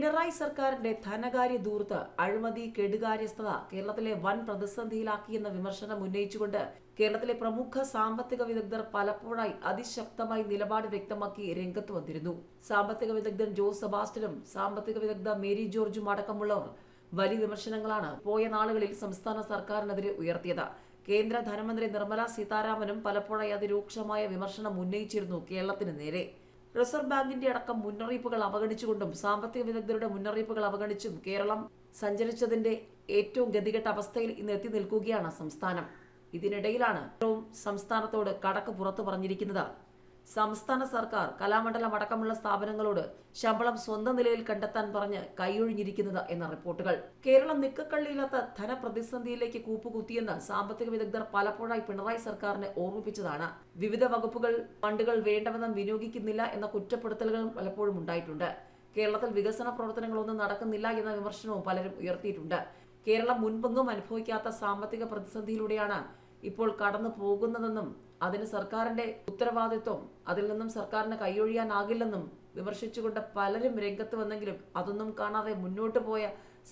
പിണറായി സർക്കാരിന്റെ ധനകാര്യ ദൂർത്ത് അഴിമതി കെടുകാര്യസ്ഥത കേരളത്തിലെ വൻ പ്രതിസന്ധിയിലാക്കിയെന്ന വിമർശനം ഉന്നയിച്ചുകൊണ്ട് കേരളത്തിലെ പ്രമുഖ സാമ്പത്തിക വിദഗ്ധർ പലപ്പോഴായി അതിശക്തമായി നിലപാട് വ്യക്തമാക്കി രംഗത്ത് വന്നിരുന്നു. സാമ്പത്തിക വിദഗ്ധൻ ജോസ് സെബാസ്റ്റ്യനും സാമ്പത്തിക വിദഗ്ധ മേരി ജോർജും അടക്കമുള്ളവർ വലിയ വിമർശനങ്ങളാണ് പോയ നാളുകളിൽ സംസ്ഥാന സർക്കാരിനെതിരെ ഉയർത്തിയത്. കേന്ദ്ര ധനമന്ത്രി നിർമ്മല സീതാരാമനും പലപ്പോഴായി അതിരൂക്ഷമായ വിമർശനം ഉന്നയിച്ചിരുന്നു കേരളത്തിന് നേരെ. റിസർവ് ബാങ്കിന്റെ അടക്കം മുന്നറിയിപ്പുകൾ അവഗണിച്ചുകൊണ്ടും സാമ്പത്തിക വിദഗ്ധരുടെ മുന്നറിയിപ്പുകൾ അവഗണിച്ചും കേരളം സഞ്ചരിച്ചതിന്റെ ഏറ്റവും ഗതികെട്ട അവസ്ഥയിൽ ഇന്ന് എത്തി നിൽക്കുകയാണ് സംസ്ഥാനം. ഇതിനിടയിലാണ് സംസ്ഥാനത്തോട് കടക്ക് പുറത്തു പറഞ്ഞിരിക്കുന്നത്. സംസ്ഥാന സർക്കാർ കലാമണ്ഡലം അടക്കമുള്ള സ്ഥാപനങ്ങളോട് ശമ്പളം സ്വന്തം നിലയിൽ കണ്ടെത്താൻ പറഞ്ഞ് കൈയൊഴിഞ്ഞിരിക്കുന്നത് എന്ന റിപ്പോർട്ടുകൾ. കേരളം നിക്കക്കള്ളിയില്ലാത്ത ധനപ്രതിസന്ധിയിലേക്ക് കൂപ്പുകുത്തിയെന്ന് സാമ്പത്തിക വിദഗ്ധർ പലപ്പോഴായി പിണറായി സർക്കാരിനെ ഓർമ്മിപ്പിച്ചതാണ്. വിവിധ വകുപ്പുകൾ ഫണ്ടുകൾ വേണ്ടവെന്നും വിനിയോഗിക്കുന്നില്ല എന്ന കുറ്റപ്പെടുത്തലുകളും പലപ്പോഴും ഉണ്ടായിട്ടുണ്ട്. കേരളത്തിൽ വികസന പ്രവർത്തനങ്ങളൊന്നും നടക്കുന്നില്ല എന്ന വിമർശനവും പലരും ഉയർത്തിയിട്ടുണ്ട്. കേരളം മുൻപെങ്ങും അനുഭവിക്കാത്ത സാമ്പത്തിക പ്രതിസന്ധിയിലൂടെയാണ് ഇപ്പോൾ കടന്നു പോകുന്നതെന്നും അതിന് സർക്കാരിന്റെ ഉത്തരവാദിത്വം അതിൽ നിന്നും സർക്കാരിന് കൈയൊഴിയാനാകില്ലെന്നും വിമർശിച്ചുകൊണ്ട് പലരും രംഗത്ത് വന്നെങ്കിലും അതൊന്നും കാണാതെ മുന്നോട്ട് പോയ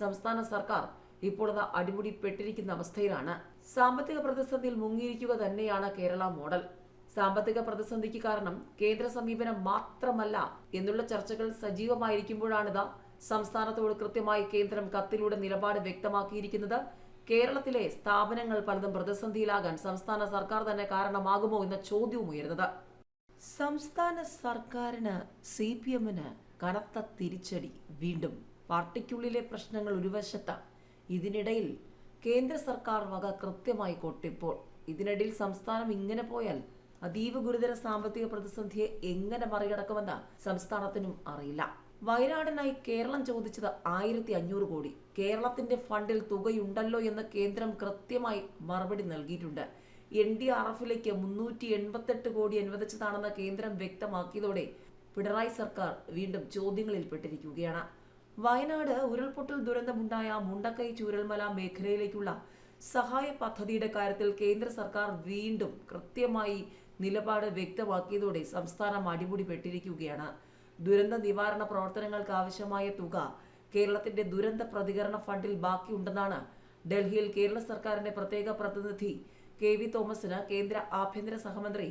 സംസ്ഥാന സർക്കാർ ഇപ്പോൾ അത് അടിമുടിപ്പെട്ടിരിക്കുന്ന അവസ്ഥയിലാണ്. സാമ്പത്തിക പ്രതിസന്ധിയിൽ മുങ്ങിയിരിക്കുക തന്നെയാണ് കേരള മോഡൽ. സാമ്പത്തിക പ്രതിസന്ധിക്ക് കാരണം കേന്ദ്ര സമീപനം മാത്രമല്ല എന്നുള്ള ചർച്ചകൾ സജീവമായിരിക്കുമ്പോഴാണിത് സംസ്ഥാനത്തോട് കൃത്യമായി കേന്ദ്രം കത്തിലൂടെ നിലപാട് വ്യക്തമാക്കിയിരിക്കുന്നത്. കേരളത്തിലെ സ്ഥാപനങ്ങൾ പലതും പ്രതിസന്ധിയിലാകാൻ സംസ്ഥാന സർക്കാർ തന്നെ കാരണമാകുമോ എന്ന ചോദ്യവും ഉയരുന്നത് സംസ്ഥാന സർക്കാരിന് സി പി എമ്മിന് കനത്ത തിരിച്ചടി വീണ്ടും. പാർട്ടിക്കുള്ളിലെ പ്രശ്നങ്ങൾ ഒരു വശത്ത്. ഇതിനിടയിൽ കേന്ദ്ര സർക്കാർ വക കൃത്യമായി കൊട്ടിപ്പോൾ. ഇതിനിടയിൽ സംസ്ഥാനം ഇങ്ങനെ പോയാൽ അതീവ ഗുരുതര സാമ്പത്തിക പ്രതിസന്ധിയെ എങ്ങനെ മറികടക്കുമെന്ന് സംസ്ഥാനത്തിനും അറിയില്ല. വയനാടിനായി കേരളം ചോദിച്ചത് ആയിരത്തി അഞ്ഞൂറ് കോടി. കേരളത്തിന്റെ ഫണ്ടിൽ തുകയുണ്ടല്ലോ എന്ന് കേന്ദ്രം കൃത്യമായി മറുപടി നൽകിയിട്ടുണ്ട്. എൻ ഡി ആർ എഫിലേക്ക് മുന്നൂറ്റി എൺപത്തെട്ട് കോടി അനുവദിച്ചതാണെന്ന് കേന്ദ്രം വ്യക്തമാക്കിയതോടെ പിണറായി സർക്കാർ വീണ്ടും ചോദ്യങ്ങളിൽ പെട്ടിരിക്കുകയാണ് വയനാട് ഉരുൾപൊട്ടൽ ദുരന്തമുണ്ടായ മുണ്ടക്കൈ ചൂരൽമല മേഖലയിലേക്കുള്ള സഹായ പദ്ധതിയുടെ കാര്യത്തിൽ കേന്ദ്ര സർക്കാർ വീണ്ടും കൃത്യമായി നിലപാട് വ്യക്തമാക്കിയതോടെ സംസ്ഥാനം അടിമുടി പെട്ടിരിക്കുകയാണ് ദുരന്ത നിവാരണ പ്രവർത്തനങ്ങൾക്ക് ആവശ്യമായ തുക കേരളത്തിന്റെ ദുരന്ത പ്രതികരണ ഫണ്ടിൽ ബാക്കിയുണ്ടെന്നാണ് ഡൽഹിയിൽ കേരള സർക്കാരിന്റെ പ്രത്യേക പ്രതിനിധി കെ വി തോമസിന് കേന്ദ്ര ആഭ്യന്തര സഹമന്ത്രി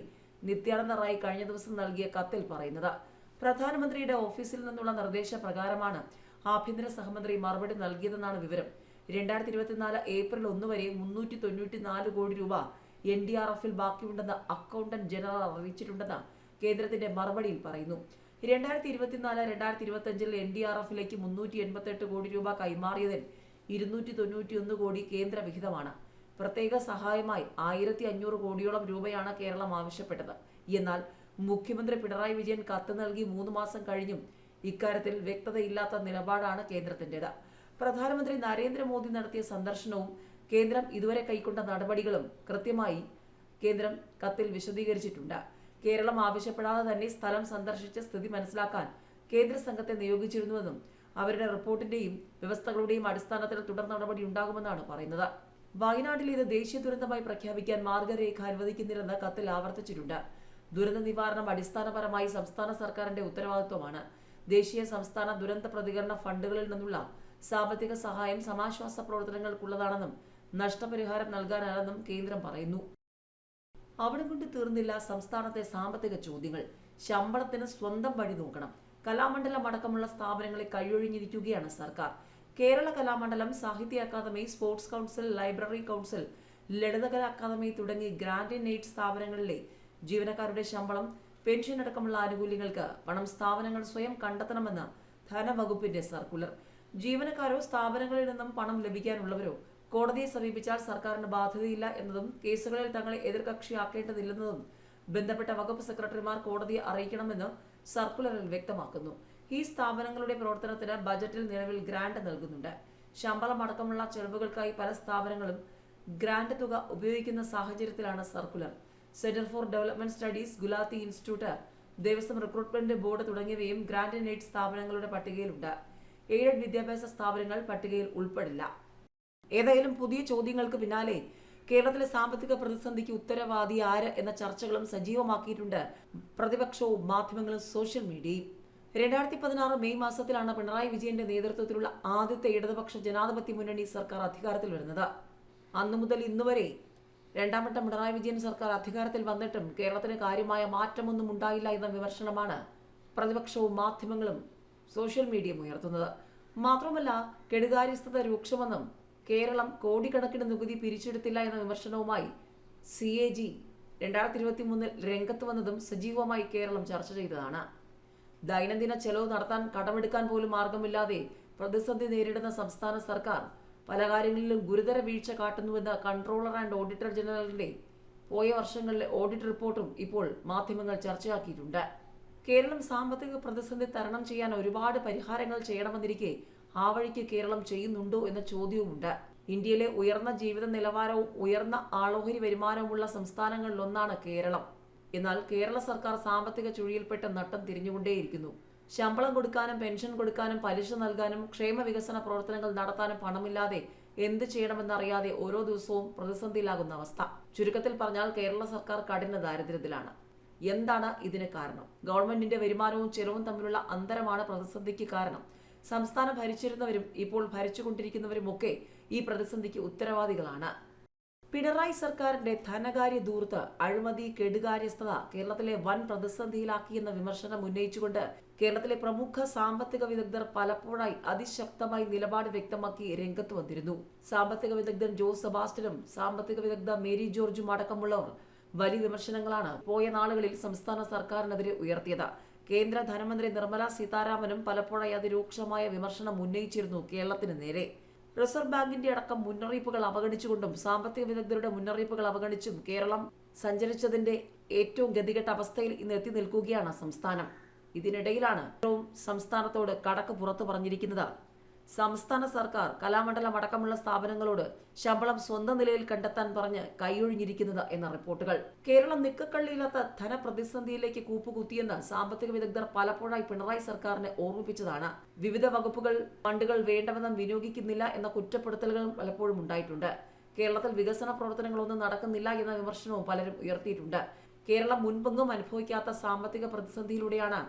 നിത്യാനന്ദ റായ് കഴിഞ്ഞ ദിവസം നൽകിയ കത്തിൽ പറയുന്നത്. പ്രധാനമന്ത്രിയുടെ ഓഫീസിൽ നിന്നുള്ള നിർദ്ദേശപ്രകാരമാണ് ആഭ്യന്തര സഹമന്ത്രി മറുപടി നൽകിയതെന്നാണ് വിവരം. രണ്ടായിരത്തി ഇരുപത്തിനാല് ഏപ്രിൽ ഒന്ന് വരെ മുന്നൂറ്റി തൊണ്ണൂറ്റി നാല് കോടി രൂപ എൻ ഡി ആർ എഫിൽ ബാക്കിയുണ്ടെന്ന് അക്കൗണ്ടന്റ് ജനറൽ അറിയിച്ചിട്ടുണ്ടെന്ന് കേന്ദ്രത്തിന്റെ മറുപടിയിൽ പറയുന്നു. രണ്ടായിരത്തി ഇരുപത്തിനാല് രണ്ടായിരത്തി ഇരുപത്തി അഞ്ചിൽ എൻ ഡി ആർ എഫിലേക്ക് മുന്നൂറ്റി എൺപത്തെട്ട് കോടി രൂപ കൈമാറിയതിൽ ഇരുന്നൂറ്റി തൊണ്ണൂറ്റി ഒന്ന് കോടി കേന്ദ്ര വിഹിതമാണ് പ്രത്യേക സഹായമായി ആയിരത്തി അഞ്ഞൂറ് കോടിയോളം രൂപയാണ് കേരളം ആവശ്യപ്പെട്ടത്. എന്നാൽ മുഖ്യമന്ത്രി പിണറായി വിജയൻ കത്ത് നൽകി മൂന്ന് മാസം കഴിഞ്ഞും ഇക്കാര്യത്തിൽ വ്യക്തതയില്ലാത്ത നിലപാടാണ് കേന്ദ്രത്തിന്റെത്. പ്രധാനമന്ത്രി നരേന്ദ്രമോദി നടത്തിയ സന്ദർശനവും കേന്ദ്രം ഇതുവരെ കൈക്കൊണ്ട നടപടികളും കൃത്യമായി കേന്ദ്രം കത്തിൽ വിശദീകരിച്ചിട്ടുണ്ട്. കേരളം ആവശ്യപ്പെടാതെ തന്നെ സ്ഥലം സന്ദർശിച്ച സ്ഥിതി മനസ്സിലാക്കാൻ കേന്ദ്ര സംഘത്തെ നിയോഗിച്ചിരുന്നുവെന്നും അവരുടെ റിപ്പോർട്ടിന്റെയും വ്യവസ്ഥകളുടെയും അടിസ്ഥാനത്തിൽ തുടർ നടപടി ഉണ്ടാകുമെന്നാണ് പറയുന്നത്. വയനാട്ടിൽ ഇത് ദേശീയ ദുരന്തമായി പ്രഖ്യാപിക്കാൻ മാർഗരേഖ അനുവദിക്കുന്നില്ലെന്ന് കത്തിൽ ആവർത്തിച്ചിട്ടുണ്ട്. ദുരന്ത നിവാരണം അടിസ്ഥാനപരമായി സംസ്ഥാന സർക്കാരിന്റെ ഉത്തരവാദിത്വമാണ്. ദേശീയ സംസ്ഥാന ദുരന്ത പ്രതികരണ ഫണ്ടുകളിൽ നിന്നുള്ള സാമ്പത്തിക സഹായം സമാശ്വാസ പ്രവർത്തനങ്ങൾക്കുള്ളതാണെന്നും നഷ്ടപരിഹാരം നൽകാനാണെന്നും കേന്ദ്രം പറയുന്നു. അവിടെ കൊണ്ട് തീർന്നില്ല സംസ്ഥാനത്തെ സാമ്പത്തിക ചോദ്യങ്ങൾ. ശമ്പളത്തിന് സ്വന്തം വഴി നോക്കണം. കലാമണ്ഡലം അടക്കമുള്ള സ്ഥാപനങ്ങളെ കൈയൊഴിഞ്ഞിരിക്കുകയാണ് സർക്കാർ. Kerala Kalamandalam Sahitya Akademi sports council library council Lalithakala Akademi തുടങ്ങി ഗ്രാൻഡ് നെയ്റ്റ് സ്ഥാപനങ്ങളിലെ ജീവനക്കാരുടെ ശമ്പളം പെൻഷൻ അടക്കമുള്ള ആനുകൂല്യങ്ങൾക്ക് പണം സ്ഥാപനങ്ങൾ സ്വയം കണ്ടെത്തണമെന്ന് ധനവകുപ്പിന്റെ സർക്കുലർ. ജീവനക്കാരോ സ്ഥാപനങ്ങളിൽ നിന്നും പണം ലഭിക്കാനുള്ളവരോ കോടതിയെ സമീപിച്ചാൽ സർക്കാരിന് ബാധ്യതയില്ല എന്നതും കേസുകളിൽ തങ്ങളെ എതിർകക്ഷിയാക്കേണ്ടതില്ലെന്നതും ബന്ധപ്പെട്ട വകുപ്പ് സെക്രട്ടറിമാർ കോടതിയെ അറിയിക്കണമെന്ന് സർക്കുലറിൽ വ്യക്തമാക്കുന്നു. ഈ സ്ഥാപനങ്ങളുടെ പ്രവർത്തനത്തിന് ബജറ്റിൽ നിലവിൽ ഗ്രാന്റ് നൽകുന്നുണ്ട്. ശമ്പളം അടക്കമുള്ള ചെലവുകൾക്കായി പല സ്ഥാപനങ്ങളും ഗ്രാന്റ് തുക ഉപയോഗിക്കുന്ന സാഹചര്യത്തിലാണ് circular. Centre for development studies Gulati institute Devaswom recruitment board തുടങ്ങിയവയും ഗ്രാന്റ് നൈറ്റ് സ്ഥാപനങ്ങളുടെ പട്ടികയിലുണ്ട്. എയ്ഡഡ് വിദ്യാഭ്യാസ സ്ഥാപനങ്ങൾ പട്ടികയിൽ ഉൾപ്പെടില്ല. ഏതായാലും പുതിയ ചോദ്യങ്ങൾക്ക് പിന്നാലെ കേരളത്തിലെ സാമ്പത്തിക പ്രതിസന്ധിക്ക് ഉത്തരവാദി ആര് എന്ന ചർച്ചകളും സജീവമാക്കിയിട്ടുണ്ട്. പ്രതിപക്ഷവും മാധ്യമങ്ങളും സോഷ്യൽ മീഡിയയും. രണ്ടായിരത്തി പതിനാറ് മെയ് മാസത്തിലാണ് പിണറായി വിജയന്റെ നേതൃത്വത്തിലുള്ള ആദ്യത്തെ ഇടതുപക്ഷ ജനാധിപത്യ മുന്നണി സർക്കാർ അധികാരത്തിൽ വരുന്നത്. അന്നു മുതൽ ഇന്നുവരെ രണ്ടാം വട്ടം പിണറായി വിജയൻ സർക്കാർ അധികാരത്തിൽ വന്നിട്ടും കേരളത്തിന് കാര്യമായ മാറ്റമൊന്നും ഉണ്ടായില്ല എന്ന വിമർശനമാണ് പ്രതിപക്ഷവും മാധ്യമങ്ങളും സോഷ്യൽ മീഡിയയും ഉയർത്തുന്നത്. മാത്രമല്ല കെടുകാര്യസ്ഥത രൂക്ഷമെന്നും കേരളം കോടിക്കണക്കിന് നികുതി പിരിച്ചെടുത്തില്ല എന്ന വിമർശനവുമായി സി എ ജി രണ്ടായിരത്തി ഇരുപത്തി മൂന്നിൽ രംഗത്ത് വന്നതും സജീവമായി കേരളം ചർച്ച ചെയ്തതാണ്. ദൈനംദിന ചെലവ് നടത്താൻ കടമെടുക്കാൻ പോലും മാർഗമില്ലാതെ പ്രതിസന്ധി നേരിടുന്ന സംസ്ഥാന സർക്കാർ പല കാര്യങ്ങളിലും ഗുരുതര വീഴ്ച കാട്ടുന്നുവെന്ന കൺട്രോളർ ആൻഡ് ഓഡിറ്റർ ജനറലിന്റെ പോയ വർഷങ്ങളിലെ ഓഡിറ്റ് റിപ്പോർട്ടും ഇപ്പോൾ മാധ്യമങ്ങൾ ചർച്ചയാക്കിയിട്ടുണ്ട്. കേരളം സാമ്പത്തിക പ്രതിസന്ധി തരണം ചെയ്യാൻ ഒരുപാട് പരിഹാരങ്ങൾ ചെയ്യണമെന്നിരിക്കെ ആ വഴിക്ക് കേരളം ചെയ്യുന്നുണ്ടോ എന്ന ചോദ്യവുമുണ്ട്. ഇന്ത്യയിലെ ഉയർന്ന ജീവിത നിലവാരവും ഉയർന്ന ആളോഹരി വരുമാനവുമുള്ള സംസ്ഥാനങ്ങളിലൊന്നാണ് കേരളം. എന്നാൽ കേരള സർക്കാർ സാമ്പത്തിക ചുഴിയിൽപ്പെട്ട നട്ടം തിരിഞ്ഞുകൊണ്ടേയിരിക്കുന്നു. ശമ്പളം കൊടുക്കാനും പെൻഷൻ കൊടുക്കാനും പലിശ നൽകാനും ക്ഷേമ വികസന പ്രവർത്തനങ്ങൾ നടത്താനും പണമില്ലാതെ എന്ത് ചെയ്യണമെന്നറിയാതെ ഓരോ ദിവസവും പ്രതിസന്ധിയിലാകുന്ന അവസ്ഥ. ചുരുക്കത്തിൽ പറഞ്ഞാൽ കേരള സർക്കാർ കഠിന ദാരിദ്ര്യത്തിലാണ്. എന്താണ് ഇതിന് കാരണം? ഗവൺമെന്റിന്റെ വരുമാനവും ചെലവും തമ്മിലുള്ള അന്തരമാണ് പ്രതിസന്ധിക്ക് കാരണം. സംസ്ഥാനം ഭരിച്ചിരുന്നവരും ഇപ്പോൾ ഭരിച്ചുകൊണ്ടിരിക്കുന്നവരുമൊക്കെ ഈ പ്രതിസന്ധിക്ക് ഉത്തരവാദികളാണ്. പിണറായി സർക്കാരിന്റെ ധനകാര്യ ദൂർത്ത് അഴിമതി കെടുകാര്യസ്ഥത കേരളത്തിലെ വൻ പ്രതിസന്ധിയിലാക്കിയെന്ന വിമർശനം ഉന്നയിച്ചുകൊണ്ട് കേരളത്തിലെ പ്രമുഖ സാമ്പത്തിക വിദഗ്ധർ പലപ്പോഴായി അതിശക്തമായി നിലപാട് വ്യക്തമാക്കി രംഗത്ത് വന്നിരുന്നു. സാമ്പത്തിക വിദഗ്ധൻ ജോസ് സെബാസ്റ്റ്യനും സാമ്പത്തിക വിദഗ്ധ മേരി ജോർജും അടക്കമുള്ളവർ വലിയ വിമർശനങ്ങളാണ് പോയ നാളുകളിൽ സംസ്ഥാന സർക്കാരിനെതിരെ ഉയർത്തിയത്. കേന്ദ്ര ധനമന്ത്രി നിർമ്മല സീതാരാമനും പലപ്പോഴായി അതിരൂക്ഷമായ വിമർശനം ഉന്നയിച്ചിരുന്നു കേരളത്തിന് നേരെ. റിസർവ് ബാങ്കിന്റെ അടക്കം മുന്നറിയിപ്പുകൾ അവഗണിച്ചുകൊണ്ടും സാമ്പത്തിക വിദഗ്ധരുടെ മുന്നറിയിപ്പുകൾ അവഗണിച്ചും കേരളം സഞ്ചരിച്ചതിന്റെ ഏറ്റവും ഗതികെട്ട അവസ്ഥയിൽ ഇന്ന് എത്തി നിൽക്കുകയാണ് സംസ്ഥാനം. ഇതിനിടയിലാണ് സംസ്ഥാനത്തോട് കടക്ക് പുറത്തു പറഞ്ഞിരിക്കുന്നത്. സംസ്ഥാന സർക്കാർ കലാമണ്ഡലം അടക്കമുള്ള സ്ഥാപനങ്ങളോട് ശമ്പളം സ്വന്തം നിലയിൽ കണ്ടെത്താൻ പറഞ്ഞ് കൈയൊഴിഞ്ഞിരിക്കുന്നത് എന്ന റിപ്പോർട്ടുകൾ. കേരളം നിക്കക്കള്ളിയില്ലാത്ത ധനപ്രതിസന്ധിയിലേക്ക് കൂപ്പുകുത്തിയെന്ന് സാമ്പത്തിക വിദഗ്ധർ പലപ്പോഴായി പിണറായി സർക്കാരിനെ ഓർമ്മിപ്പിച്ചതാണ്. വിവിധ വകുപ്പുകൾ ഫണ്ടുകൾ വേണ്ടവെന്നും വിനിയോഗിക്കുന്നില്ല എന്ന കുറ്റപ്പെടുത്തലുകളും പലപ്പോഴും ഉണ്ടായിട്ടുണ്ട്. കേരളത്തിൽ വികസന പ്രവർത്തനങ്ങളൊന്നും നടക്കുന്നില്ല എന്ന വിമർശനവും പലരും ഉയർത്തിയിട്ടുണ്ട്. കേരളം മുൻപെങ്ങും അനുഭവിക്കാത്ത സാമ്പത്തിക പ്രതിസന്ധിയിലൂടെയാണ്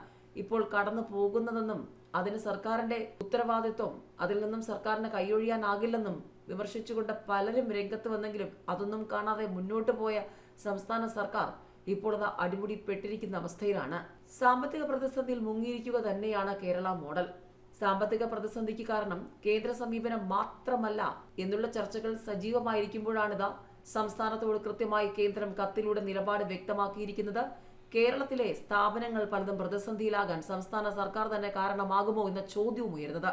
ഇപ്പോൾ കടന്നു പോകുന്നതെന്നും അതിന് സർക്കാരിന്റെ ഉത്തരവാദിത്വം അതിൽ നിന്നും സർക്കാരിന് കൈയൊഴിയാനാകില്ലെന്നും വിമർശിച്ചുകൊണ്ട് പലരും രംഗത്ത് വന്നെങ്കിലും അതൊന്നും കാണാതെ മുന്നോട്ട് പോയ സംസ്ഥാന സർക്കാർ ഇപ്പോൾ അത് അടിമുടിപ്പെട്ടിരിക്കുന്ന അവസ്ഥയിലാണ്. സാമ്പത്തിക പ്രതിസന്ധിയിൽ മുങ്ങിയിരിക്കുക തന്നെയാണ് കേരള മോഡൽ. സാമ്പത്തിക പ്രതിസന്ധിക്ക് കാരണം കേന്ദ്ര സമീപനം മാത്രമല്ല എന്നുള്ള ചർച്ചകൾ സജീവമായിരിക്കുമ്പോഴാണിത് സംസ്ഥാനത്തോട് കൃത്യമായി കേന്ദ്രം കത്തിലൂടെ നിലപാട് വ്യക്തമാക്കിയിരിക്കുന്നത്. കേരളത്തിലെ സ്ഥാപനങ്ങൾ പലതും പ്രതിസന്ധിയിലാകാൻ സംസ്ഥാന സർക്കാർ തന്നെ കാരണമാകുമോ എന്ന ചോദ്യവും ഉയരുന്നത്.